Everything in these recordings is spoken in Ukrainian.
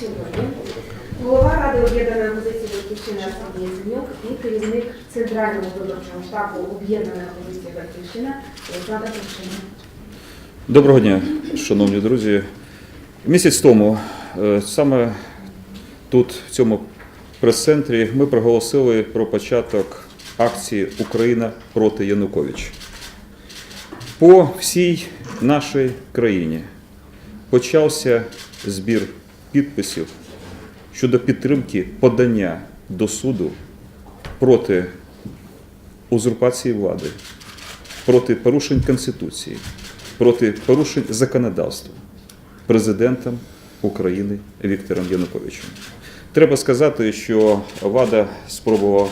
Сьогодні голова Ради об'єднаної опозиції Батьківщина Сергій Яценюк і керівник Центрального виборчого штабу об'єднаної опозиції Батьківщина Олександр Кушина. Доброго дня, шановні друзі. Місяць тому е, саме тут, в цьому прес-центрі, ми проголосили про початок акції Україна проти Янукович. По всій нашій країні почався збір підписів щодо підтримки подання до суду проти узурпації влади, проти порушень Конституції, проти порушень законодавства президентом України Віктором Януковичем. Треба сказати, що ВАДА спробувала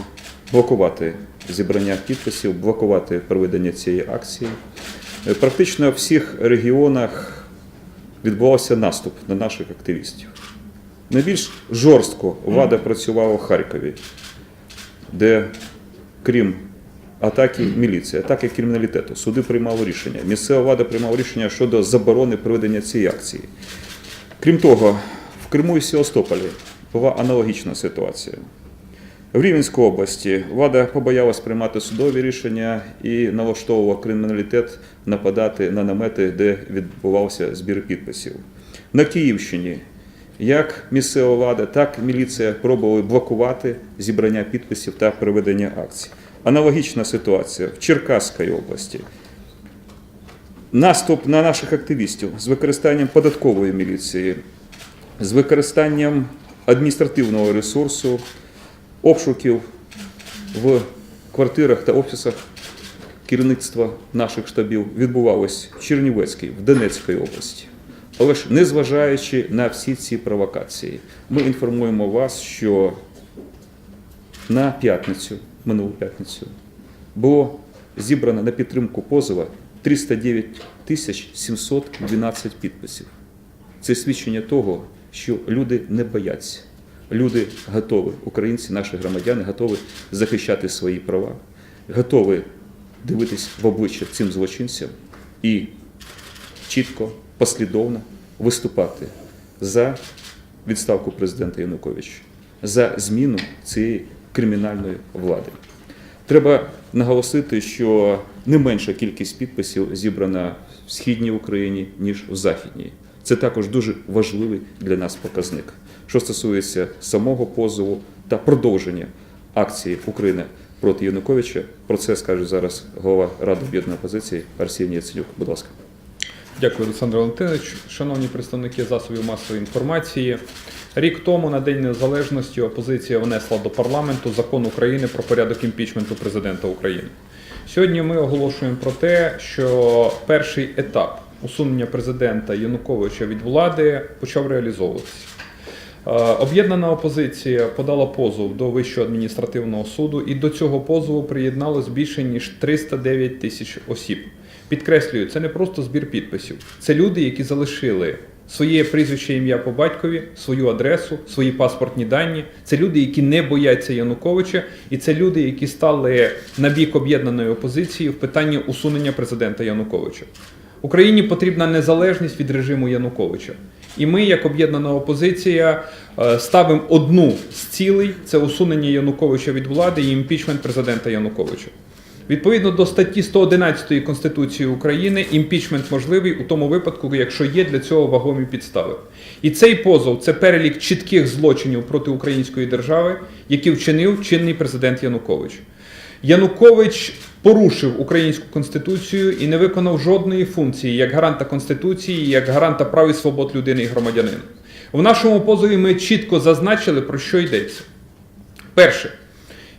блокувати зібрання підписів, блокувати проведення цієї акції. Практично в всіх регіонах відбувався наступ на наших активістів. Найбільш жорстко ВАДА працювала в Харкові, де крім атаки міліції, атаки криміналітету, суди приймали рішення. Місцева влада приймала рішення щодо заборони проведення цієї акції. Крім того, в Криму і Севастополі була аналогічна ситуація. В Рівненській області влада побоялась приймати судові рішення і налаштовувала криміналітет нападати на намети, де відбувався збір підписів. На Київщині як місцева влада, так і міліція пробували блокувати зібрання підписів та проведення акцій. Аналогічна ситуація в Черкаській області. Наступ на наших активістів з використанням податкової міліції, з використанням адміністративного ресурсу, обшуків в квартирах та офісах керівництва наших штабів відбувалось в Чернівецькій, в Донецькій області. Але ж незважаючи на всі ці провокації, ми інформуємо вас, що на п'ятницю, минулу п'ятницю, було зібрано на підтримку позова 309 тисяч 712 підписів. Це свідчення того, що люди не бояться. Люди готові, українці, наші громадяни, готові захищати свої права, готові дивитись в обличчя цим злочинцям і чітко, послідовно виступати за відставку президента Януковича, за зміну цієї кримінальної влади. Треба наголосити, що не менша кількість підписів зібрана в східній Україні, ніж в західній. Це також дуже важливий для нас показник. Що стосується самого позову та продовження акції України проти Януковича, про це скаже зараз голова Ради об'єднаної опозиції Арсеній Яценюк. Будь ласка. Дякую, Олександр Валентинович. Шановні представники засобів масової інформації. Рік тому, на День Незалежності, опозиція внесла до парламенту закон України про порядок імпічменту президента України. Сьогодні ми оголошуємо про те, що перший етап усунення президента Януковича від влади почав реалізовуватися. Е, Об'єднана опозиція подала позов до Вищого адміністративного суду, і до цього позову приєдналось більше ніж 309 тисяч осіб. Підкреслюю, це не просто збір підписів, це люди, які залишили своє прізвище ім'я по батькові, свою адресу, свої паспортні дані. Це люди, які не бояться Януковича, і це люди, які стали на бік об'єднаної опозиції в питанні усунення президента Януковича. Україні потрібна незалежність від режиму Януковича. І ми, як об'єднана опозиція, е, ставимо одну з цілей це усунення Януковича від влади і імпічмент президента Януковича. Відповідно до статті 111 Конституції України, імпічмент можливий у тому випадку, якщо є для цього вагомі підстави. І цей позов це перелік чітких злочинів проти української держави, які вчинив чинний президент Янукович. Янукович порушив українську конституцію і не виконав жодної функції як гаранта конституції, як гаранта прав і свобод людини і громадянина. В нашому позові ми чітко зазначили, про що йдеться. Перше,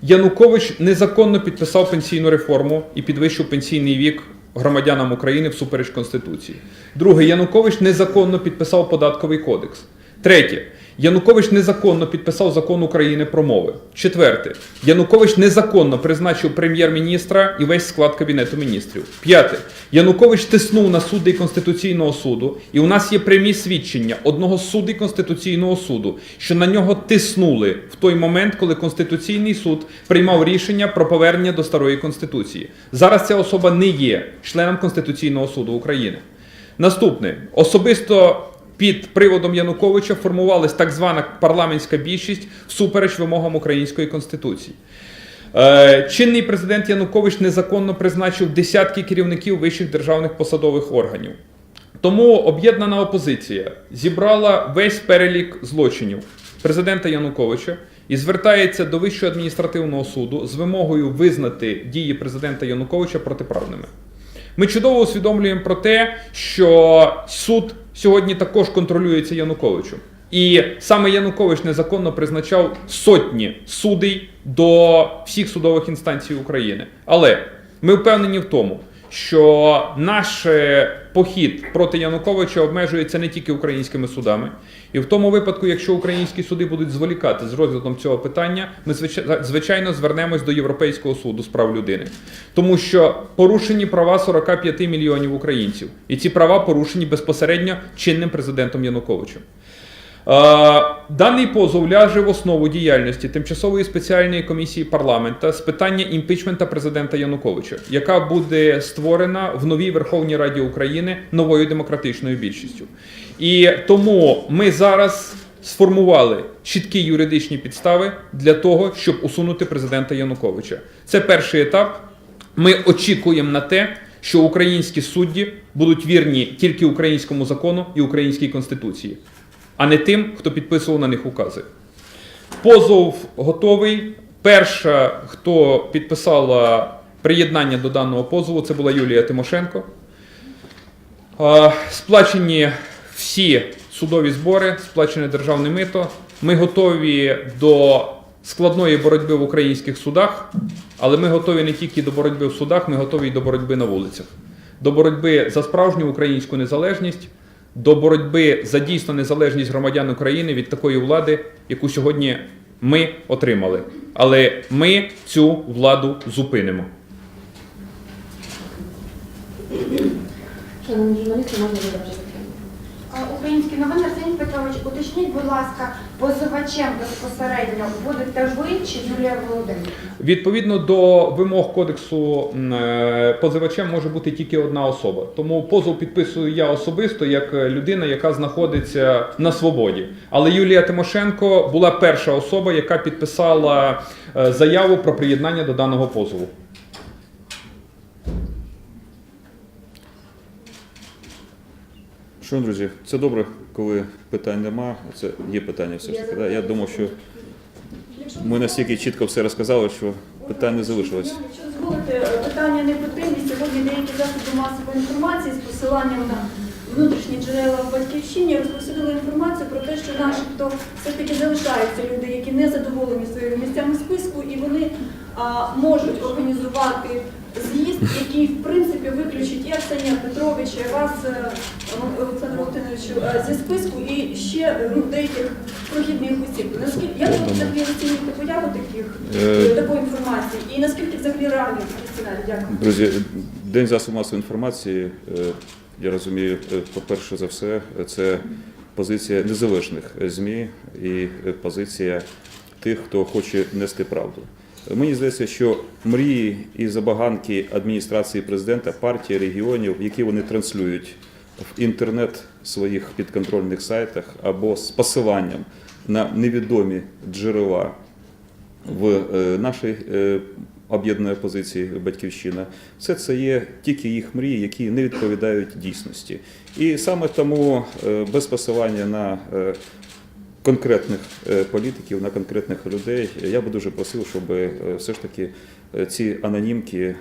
Янукович незаконно підписав пенсійну реформу і підвищив пенсійний вік громадянам України всупереч Конституції. Друге, Янукович незаконно підписав податковий кодекс. Третє. Янукович незаконно підписав закон України про мови. Четверте. Янукович незаконно призначив прем'єр-міністра і весь склад кабінету міністрів. П'яте. Янукович тиснув на судді Конституційного суду, і у нас є прямі свідчення одного з суддів Конституційного суду, що на нього тиснули в той момент, коли Конституційний суд приймав рішення про повернення до старої конституції. Зараз ця особа не є членом Конституційного суду України. Наступне особисто під приводом Януковича формувалась так звана парламентська більшість всупереч вимогам української конституції. Е, Чинний президент Янукович незаконно призначив десятки керівників вищих державних посадових органів. Тому об'єднана опозиція зібрала весь перелік злочинів президента Януковича і звертається до Вищого адміністративного суду з вимогою визнати дії президента Януковича протиправними. Ми чудово усвідомлюємо про те, що суд сьогодні також контролюється Януковичем. І саме Янукович незаконно призначав сотні судей до всіх судових інстанцій України. Але ми впевнені в тому, що наш е, похід проти Януковича обмежується не тільки українськими судами, і в тому випадку, якщо українські суди будуть зволікати з розглядом цього питання, ми звичайно звернемось до Європейського суду з прав людини, тому що порушені права 45 мільйонів українців, і ці права порушені безпосередньо чинним президентом Януковичем. Е, Даний позов ляже в основу діяльності тимчасової спеціальної комісії парламента з питання імпічмента президента Януковича, яка буде створена в новій Верховній Раді України новою демократичною більшістю. І тому ми зараз сформували чіткі юридичні підстави для того, щоб усунути президента Януковича. Це перший етап. Ми очікуємо на те, що українські судді будуть вірні тільки українському закону і українській конституції, а не тим, хто підписував на них укази. Позов готовий. Перша, хто підписала приєднання до даного позову, це була Юлія Тимошенко. Сплачені всі судові збори, сплачене державне мито. Ми готові до складної боротьби в українських судах, але ми готові не тільки до боротьби в судах, ми готові і до боротьби на вулицях. До боротьби за справжню українську незалежність, до боротьби за дійсно незалежність громадян України від такої влади, яку сьогодні ми отримали. Але ми цю владу зупинимо. Шановні журналісти, можна Українські новини Арсеній Петрович, уточніть, будь ласка, позивачем безпосередньо будете ви чи Юлія Володимирівна? Відповідно до вимог кодексу е, позивачем може бути тільки одна особа. Тому позов підписую я особисто як е, людина, яка знаходиться на свободі. Але Юлія Тимошенко була перша особа, яка підписала е, заяву про приєднання до даного позову. Шановні друзі, це добре, коли питань нема. Це є питання все ж таки. Да? Я думав, що ми настільки чітко все розказали, що питань не залишилось. Якщо дозволите, питання не потрібні. Сьогодні деякі засоби масової інформації з посиланням на внутрішні джерела в батьківщині розповсюдили інформацію про те, що начебто все-таки залишаються люди, які не задоволені своїми місцями списку, і вони можуть організувати з'їзд, який в принципі виключить і Арсенія Петровича, і вас, е, Олександру е, зі списку і ще е, ну, деяких прохідних осіб. Наскільки як ви взагалі оцінюєте появу таких такої інформації і наскільки взагалі реальний сценарій? Дякую. Друзі, День засобів масової інформації, я розумію, по-перше за все, це позиція незалежних ЗМІ і позиція тих, хто хоче нести правду. Мені здається, що мрії і забаганки адміністрації президента, партії, регіонів, які вони транслюють в інтернет своїх підконтрольних сайтах або з посиланням на невідомі джерела в е, нашій е, об'єднаної опозиції Батьківщина. Все це є тільки їх мрії, які не відповідають дійсності. І саме тому е, без посилання на конкретних е, політиків, на конкретних людей, я би дуже просив, щоб е, все ж таки е, ці анонімки.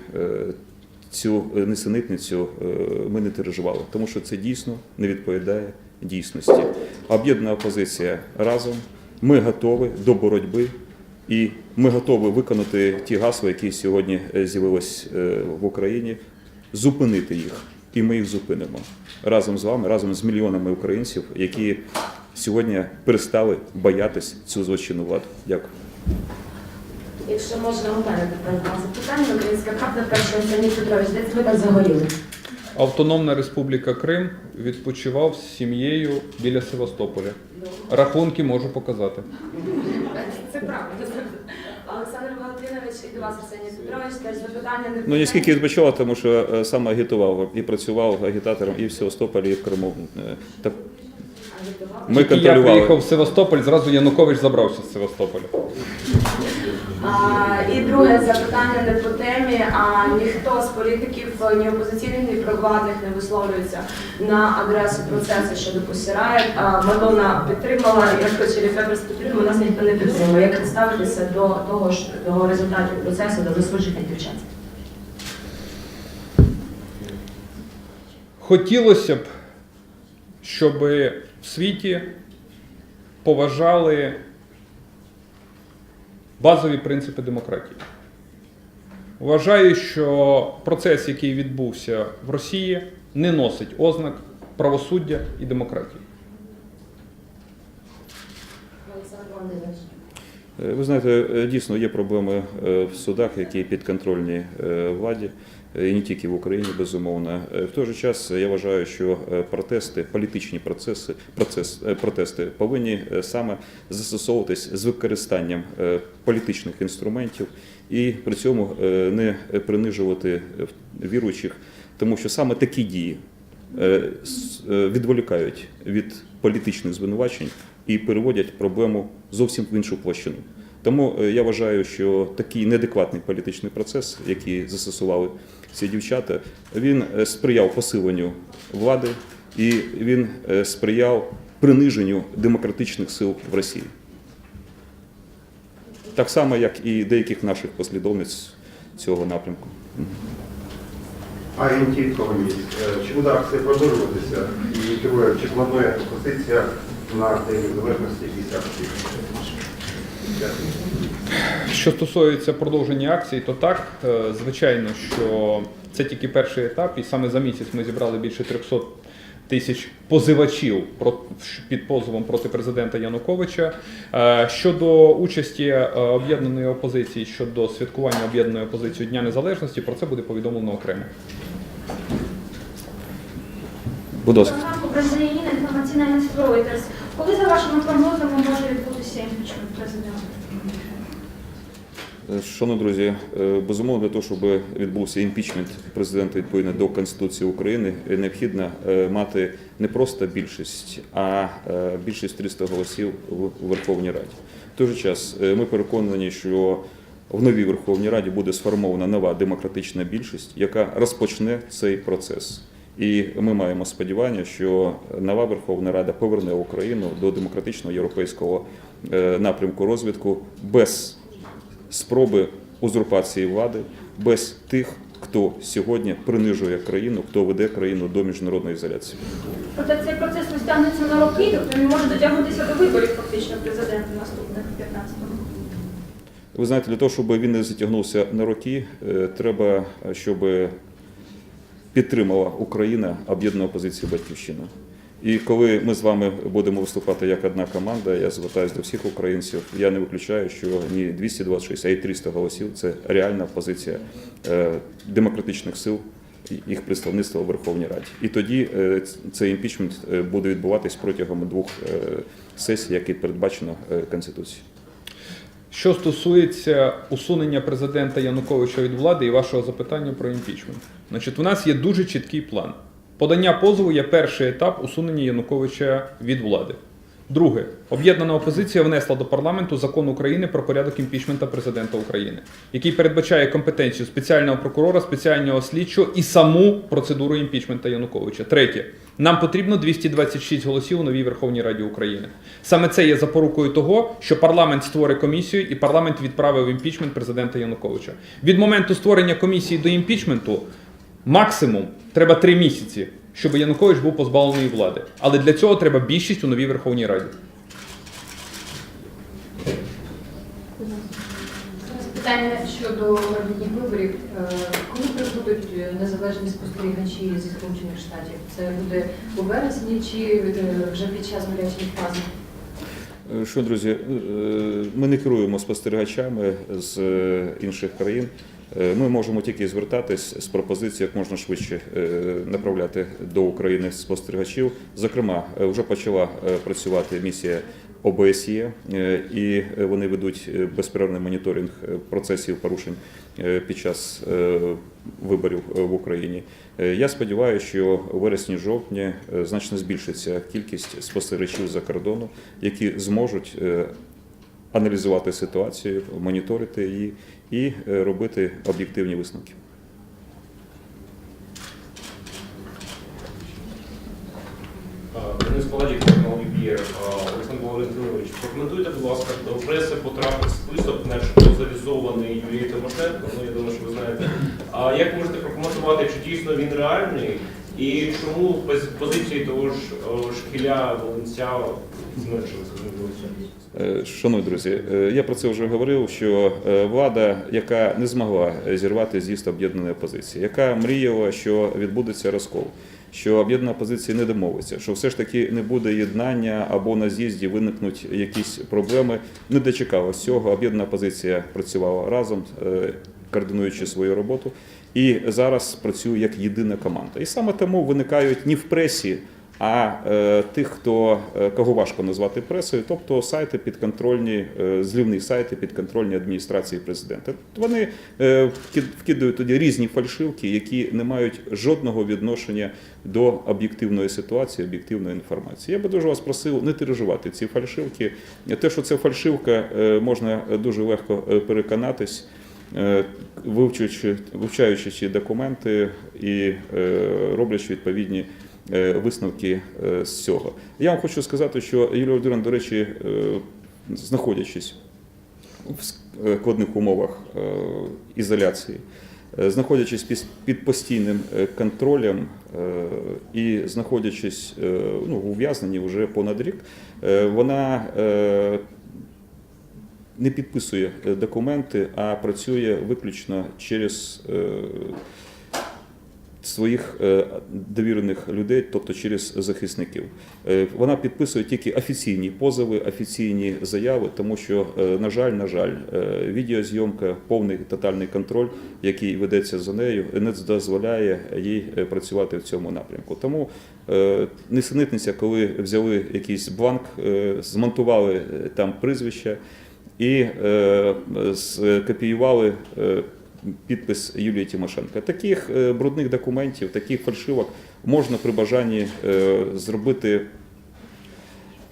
Цю несенітницю е, ми не тиражували, тому що це дійсно не відповідає дійсності. Об'єднана опозиція разом. Ми готові до боротьби і ми готові виконати ті гасла, які сьогодні з'явились в Україні, зупинити їх. І ми їх зупинимо разом з вами, разом з мільйонами українців, які сьогодні перестали боятись цю злочинну владу. Дякую. Якщо можна у мене запитання, українська правда перша Арсеній Петрович, де ви так загоріли? Автономна Республіка Крим відпочивав з сім'єю біля Севастополя. Рахунки можу показати. Це правда. Олександр Валентинович і до вас, Арсеній Петрович, теж запитання не Ну не скільки відпочивав, тому що е, сам агітував і працював агітатором і в Севастополі, і в Криму. Ми Тільки я приїхав в Севастополь, зразу Янукович забрався з Севастополя. А, і друге запитання не по темі. А ніхто з політиків ні опозиційних, ні провладних не висловлюється на адресу процесу щодо посирають. А Мадонна підтримала, я хочу Ліфеберс підтримала, нас ніхто не підтримує. Як ставитися до того ж до результатів процесу, до засудження дівчат? Хотілося б, щоб в світі поважали базові принципи демократії. Вважаю, що процес, який відбувся в Росії, не носить ознак правосуддя і демократії. Олександр Володимирович. Е, Ви знаєте, е, дійсно є проблеми е, в судах, які підконтрольні владі, і не тільки в Україні, безумовно. В той же час я вважаю, що протести, політичні процеси, процес, протести повинні саме застосовуватись з використанням політичних інструментів і при цьому не принижувати віруючих, тому що саме такі дії відволікають від політичних звинувачень і переводять проблему зовсім в іншу площину. Тому е, я вважаю, що такий неадекватний політичний процес, який застосували ці дівчата, він е, сприяв посиленню влади і він е, сприяв приниженню демократичних сил в Росії. Так само, як і деяких наших послідовниць цього напрямку. А Єнтійського місць. Чи буде акція продовжуватися і чи планує опозиція на День Незалежності акції? Що стосується продовження акцій, то так, е, звичайно, що це тільки перший етап, і саме за місяць ми зібрали більше 300 тисяч позивачів під позовом проти президента Януковича. Е, Щодо участі е, об'єднаної опозиції щодо святкування об'єднаної опозиції Дня Незалежності, про це буде повідомлено окремо. Будь ласка. Бразиліїна інформаційне агентство Reuters. Коли, за вашими прогнозами, може відбутися імпічмент президента? Шановні друзі, е, безумовно, для того, щоб відбувся імпічмент президента відповідно до Конституції України, е, необхідно е, мати не просто більшість, а е, більшість 300 голосів в Верховній Раді. В той же час е, ми переконані, що в новій Верховній Раді буде сформована нова демократична більшість, яка розпочне цей процес. І ми маємо сподівання, що нова Верховна Рада поверне Україну до демократичного європейського е, напрямку розвитку без спроби узурпації влади, без тих, хто сьогодні принижує країну, хто веде країну до міжнародної ізоляції. Проте цей процес розтягнеться на роки, тобто він може дотягнутися до виборів фактично президента наступних 15-го. Ви знаєте, для того, щоб він не затягнувся на роки, е, треба, щоб підтримала Україна об'єднану опозицію Батьківщина. І коли ми з вами будемо виступати як одна команда, я звертаюся до всіх українців. Я не виключаю, що ні 226, а й 300 голосів це реальна позиція е, демократичних сил, їх представництва у Верховній Раді. І тоді е, цей імпічмент е, буде відбуватись протягом двох сесій, які передбачено Конституцією. Що стосується усунення президента Януковича від влади і вашого запитання про імпічмент, значить, у нас є дуже чіткий план. Подання позову є перший етап усунення Януковича від влади. Друге, об'єднана опозиція внесла до парламенту закон України про порядок імпічмента президента України, який передбачає компетенцію спеціального прокурора, спеціального слідчого і саму процедуру імпічмента Януковича. Третє, нам потрібно 226 голосів у новій Верховній Раді України. Саме це є запорукою того, що парламент створить комісію і парламент відправив імпічмент президента Януковича. Від моменту створення комісії до імпічменту максимум треба три місяці, щоб Янукович був позбавлений влади. Але для цього треба більшість у новій Верховній Раді. Питання щодо майбутніх виборів. Е, Коли прибудуть незалежні спостерігачі зі Сполучених Штатів? Це буде у вересні чи е, вже під час гарячої фази? Е, Що, друзі, ми не керуємо спостерігачами з інших країн. Ми можемо тільки звертатись з пропозицією, як можна швидше направляти до України спостерігачів. Зокрема, вже почала працювати місія ОБСЄ, е, і е, вони ведуть е, безперервний моніторинг процесів порушень під час виборів в Україні. Я сподіваюся, що у вересні-жовтні значно збільшиться кількість спостерігачів за кордону, які зможуть аналізувати ситуацію, моніторити її і робити об'єктивні висновки. Денис. Олександр Валентинович, прокоментуйте, будь ласка, до преси потрапив список, начебто завізований Юлією Тимошенко, ну я думаю, що ви знаєте. А як можете прокоментувати, чи дійсно він реальний, і чому поз- позиції того ж шкіля Волинця зменшилися? Е, Шановні друзі, е, я про це вже говорив, що е, влада, яка не змогла зірвати з'їзд об'єднаної опозиції, яка мріяла, що відбудеться розкол, що об'єднана опозиція не домовиться, що все ж таки не буде єднання або на з'їзді виникнуть якісь проблеми, не дочекалося цього. Об'єднана опозиція працювала разом, е, координуючи свою роботу, і зараз працює як єдина команда. І саме тому виникають ні в пресі. А е, тих, хто е, кого важко назвати пресою, тобто сайти підконтрольні, е, злівні сайти підконтрольні адміністрації президента. Вони вкидають тоді різні фальшивки, які не мають жодного відношення до об'єктивної ситуації, об'єктивної інформації. Я би дуже вас просив не тиражувати ці фальшивки. Те, що це фальшивка, можна дуже легко переконатись. Вивчуючи, вивчаючи ці документи і роблячи відповідні висновки е, з цього. Я вам хочу сказати, що Юлія Володимирівна, до речі, е, знаходячись в складних умовах е, ізоляції, е, знаходячись під- постійним е, контролем е, і знаходячись е, ну, у ув'язненні вже понад рік, е, вона е, не підписує е, документи, а працює виключно через е, своїх е, довірених людей, тобто через захисників. Е, Вона підписує тільки офіційні позови, офіційні заяви, тому що, е, на жаль, на жаль, відеозйомка, повний тотальний контроль, який ведеться за нею, не дозволяє їй працювати в цьому напрямку. Тому е, несенітниця, коли взяли якийсь бланк, змонтували там прізвища і скопіювали підпис Юлії Тимошенко. Таких е, брудних документів, таких фальшивок можна при бажанні е, зробити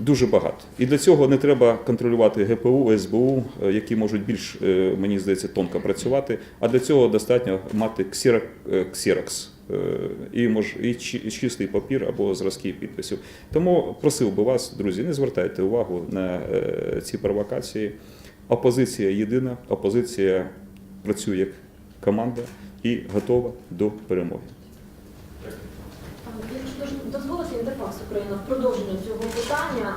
дуже багато. І для цього не треба контролювати ГПУ, СБУ, е, які можуть більш, мені здається, тонко працювати. А для цього достатньо мати е, І мож і чи- чистий папір або зразки підписів. Тому просив би вас, друзі, не звертайте увагу на ці провокації. Опозиція єдина, опозиція працює як команда і готова до перемоги. Якщо доз- дозволите інтерфакс Україна в продовження цього питання.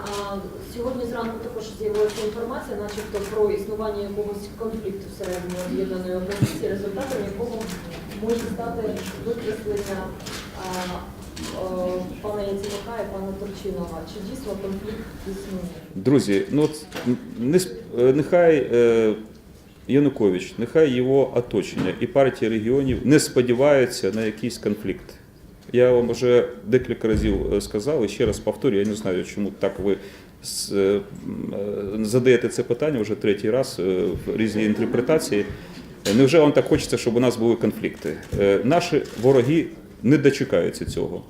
Сьогодні зранку також з'явилася інформація, начебто про існування якогось конфлікту всередині об'єднаної опозиції, результатом якого може стати викреслення пана Яценюка і пана Турчинова. Чи дійсно конфлікт існує? Друзі, ну от не, е, нехай е, Янукович, нехай його оточення і партія регіонів не сподіваються на якийсь конфлікт. Я вам вже декілька разів е, сказав і ще раз повторюю, я не знаю, чому так ви е, е, задаєте це питання вже третій раз в різні інтерпретації. Невже вам так хочеться, щоб у нас були конфлікти? Наші вороги не дочекаються цього.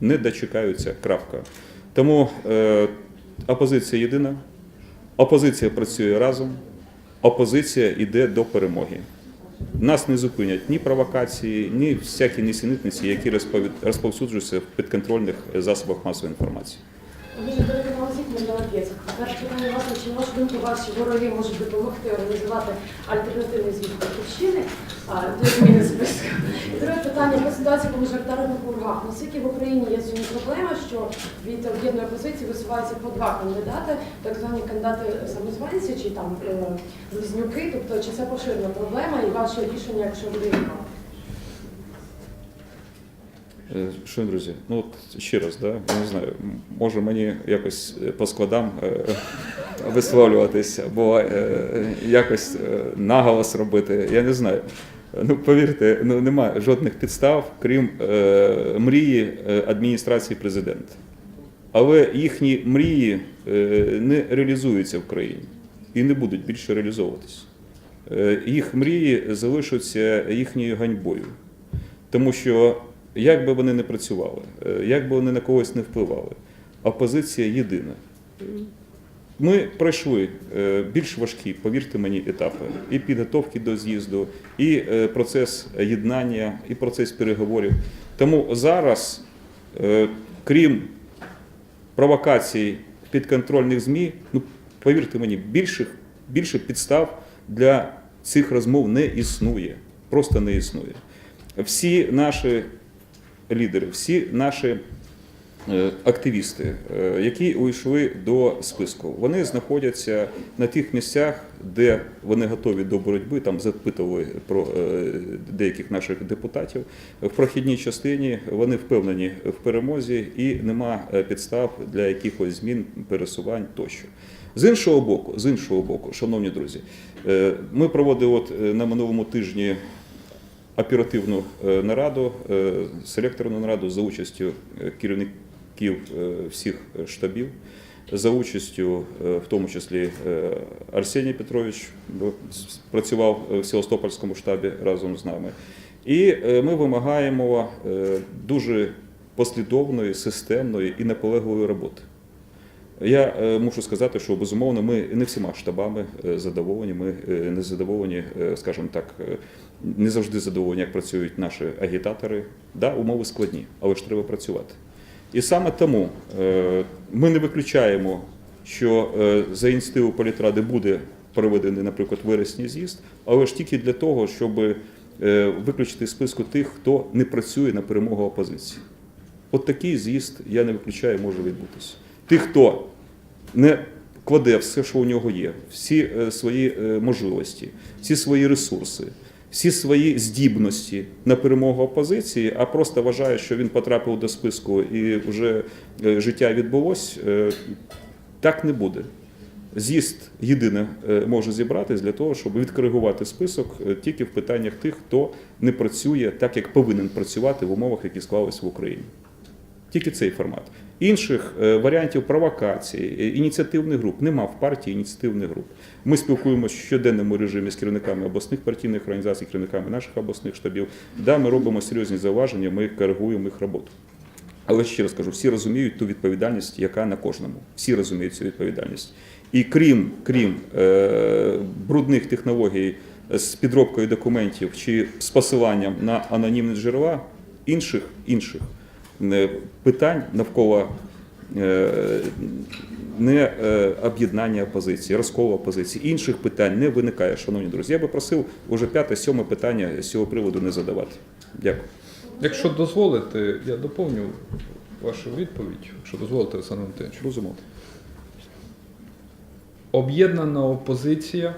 Не дочекаються. Крапка. Тому опозиція єдина, опозиція працює разом, опозиція йде до перемоги. Нас не зупинять ні провокації, ні всякі нісенітниці, які розповсюджуються в підконтрольних засобах масової інформації. Дуже магазин Мельдана Пєцик. Перше питання власне, чи може думку ваші вороги можуть допомогти організувати альтернативний звіт батьківщини зміни списку? Друге питання по ситуації по мажоритарних округах. Наскільки в Україні є сьогодні проблема, що від об'єднаної опозиції висуваються по два кандидати, так звані кандидати самозванці чи там е, близнюки, тобто чи це поширена проблема і ваше рішення, якщо яка? Е, Що, друзі, ну от ще раз, да, я не знаю, може мені якось е, по складам висловлюватись або якось наголос робити, я не знаю. Ну, повірте, ну немає жодних підстав, крім е, мрії е, адміністрації президента. Але їхні мрії е, не реалізуються в країні і не будуть більше реалізовуватись. Е, Їх мрії залишаться їхньою ганьбою. Тому що як би вони не працювали, е, як би вони на когось не впливали, опозиція єдина. Ми пройшли е, більш важкі, повірте мені, етапи і підготовки до з'їзду, і е, процес єднання, і процес переговорів. Тому зараз, е, крім провокацій підконтрольних ЗМІ, ну повірте мені, більших, більше підстав для цих розмов не існує. Просто не існує. Всі наші лідери, всі наші активісти, е, які увійшли до списку, вони знаходяться на тих місцях, де вони готові до боротьби. Там запитували про е, деяких наших депутатів. В прохідній частині вони впевнені в перемозі і нема е, підстав для якихось змін, пересувань тощо. З іншого боку, з іншого боку, шановні друзі, е, ми проводили от е, на минулому тижні оперативну е, нараду, е, селекторну нараду за участю е, керівників е, всіх штабів, за участю, е, в тому числі е, Арсеній Петрович працював в Севастопольському штабі разом з нами. І е, ми вимагаємо е, дуже послідовної, системної і наполегливої роботи. Я е, мушу сказати, що безумовно ми не всіма штабами е, задоволені. Ми е, не задоволені, е, скажімо так, е, не завжди задоволені, як працюють наші агітатори. Да, умови складні, але ж треба працювати. І саме тому е, ми не виключаємо, що е, за ініціативою політради буде проведений, наприклад, вересні з'їзд, але ж тільки для того, щоб е, виключити списку тих, хто не працює на перемогу опозиції. От такий з'їзд, я не виключаю, може відбутися. Тих, хто не кладе все, що у нього є, всі свої можливості, всі свої ресурси, всі свої здібності на перемогу опозиції, а просто вважає, що він потрапив до списку і вже е, життя відбулось, е, так не буде. З'їзд єдине е, може зібратись для того, щоб відкоригувати список тільки в питаннях тих, хто не працює так, як повинен працювати в умовах, які склались в Україні. Тільки цей формат. Інших е, варіантів провокації, е, ініціативних груп нема в партії ініціативних груп. Ми спілкуємося в щоденному режимі з керівниками обласних партійних організацій, керівниками наших обласних штабів. Да, ми робимо серйозні зауваження, ми коригуємо їх роботу. Але ще раз кажу, всі розуміють ту відповідальність, яка на кожному. Всі розуміють цю відповідальність. І крім, крім е, брудних технологій з підробкою документів чи з посиланням на анонімні джерела, інших, інших е, питань навколо е, не е, об'єднання опозиції, розколу опозиції, інших питань не виникає, шановні друзі. Я би просив уже п'яте, сьоме питання з цього приводу не задавати. Дякую. Якщо дозволите, я доповню вашу відповідь, якщо дозволите, Олександр Валентинович. Розумно. Об'єднана опозиція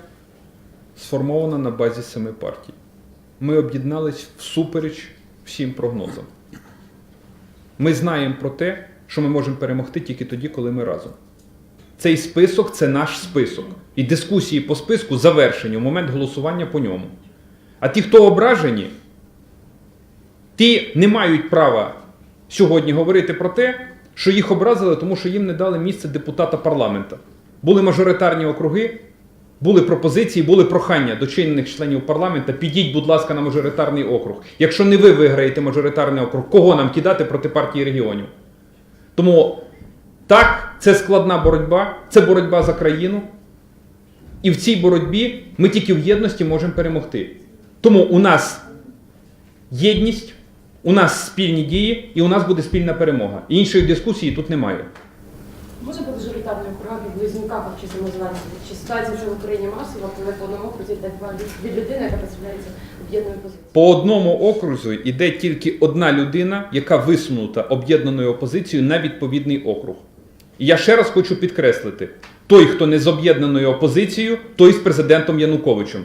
сформована на базі семи партій. Ми об'єднались всупереч всім прогнозам. Ми знаємо про те, що ми можемо перемогти тільки тоді, коли ми разом. Цей список це наш список. І дискусії по списку завершені у момент голосування по ньому. А ті, хто ображені, ті не мають права сьогодні говорити про те, що їх образили, тому що їм не дали місце депутата парламента. Були мажоритарні округи, були пропозиції, були прохання до чинних членів парламента. Підіть, будь ласка, на мажоритарний округ. Якщо не ви виграєте мажоритарний округ, кого нам кидати проти партії регіонів? Тому так, це складна боротьба, це боротьба за країну. І в цій боротьбі ми тільки в єдності можемо перемогти. Тому у нас єдність, у нас спільні дії і у нас буде спільна перемога. Іншої дискусії тут немає. Може бути мажоритарні округа в близнюках чи самозванців? Чи ситуація вже в Україні масова, коли по одному окрузі де два від людини, яка представляється об'єднаною позицією? По одному окрузу йде тільки одна людина, яка висунута об'єднаною опозицією на відповідний округ. І я ще раз хочу підкреслити: той, хто не з об'єднаною опозицією, той з президентом Януковичем.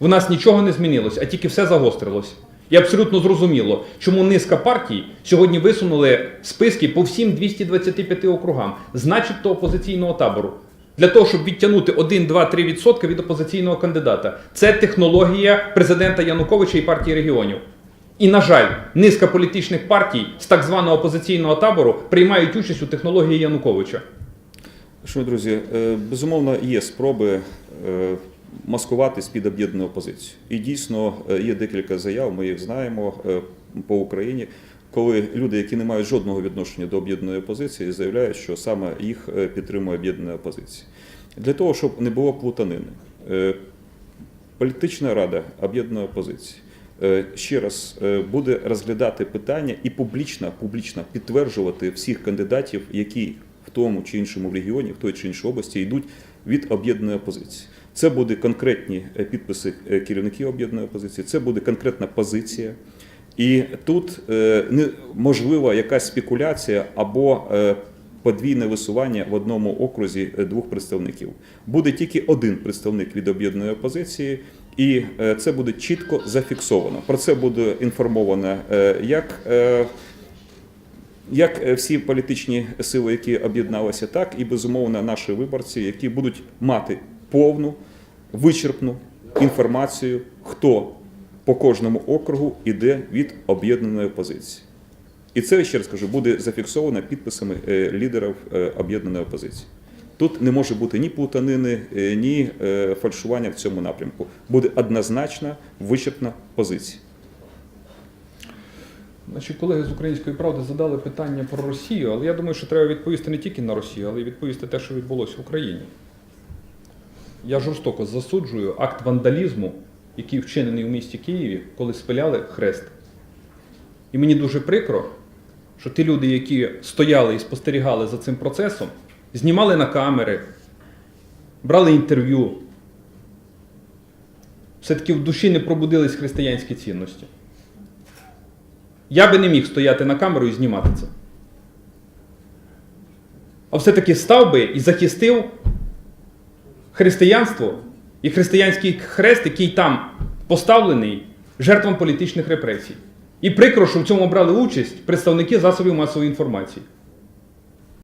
В нас нічого не змінилось, а тільки все загострилось. І абсолютно зрозуміло, чому низка партій сьогодні висунули списки по всім 225 округам, значить опозиційного табору. Для того, щоб відтягнути 1, 2, 3 відсотки від опозиційного кандидата. Це технологія президента Януковича і партії регіонів. І, на жаль, низка політичних партій з так званого опозиційного табору приймають участь у технології Януковича. Шановні друзі, е, безумовно, є спроби е, маскуватись під об'єднану опозицію. І дійсно е, є декілька заяв, ми їх знаємо е, по Україні, коли люди, які не мають жодного відношення до об'єднаної опозиції, заявляють, що саме їх е, підтримує об'єднана опозиція. Для того, щоб не було плутанини, політична рада об'єднаної опозиції ще раз буде розглядати питання і публічно, публічно підтверджувати всіх кандидатів, які в тому чи іншому регіоні, в той чи іншій області йдуть від об'єднаної опозиції. Це будуть конкретні е, підписи е, керівників об'єднаної опозиції, це буде конкретна позиція. І тут е, можлива якась спекуляція або подвійне висування в одному окрузі двох представників. Буде тільки один представник від об'єднаної опозиції, і це буде чітко зафіксовано. Про це буде інформовано як. як всі політичні сили, які об'єдналися, так і безумовно наші виборці, які будуть мати повну вичерпну інформацію, хто по кожному округу іде від об'єднаної опозиції. І це ще раз кажу, буде зафіксовано підписами е, лідерів е, об'єднаної опозиції. Тут не може бути ні плутанини, е, ні фальшування в цьому напрямку. Буде однозначна вичерпна позиція. Наші колеги з української правди задали питання про Росію, але я думаю, що треба відповісти не тільки на Росію, але й відповісти те, що відбулося в Україні. Я жорстоко засуджую акт вандалізму, який вчинений у місті Києві, коли спиляли хрест. І мені дуже прикро, що ті люди, які стояли і спостерігали за цим процесом, знімали на камери, брали інтерв'ю, все-таки в душі не пробудились християнські цінності. Я би не міг стояти на камеру і знімати це. А все-таки став би і захистив християнство і християнський хрест, який там поставлений жертвам політичних репресій. І прикро, що в цьому брали участь представники засобів масової інформації.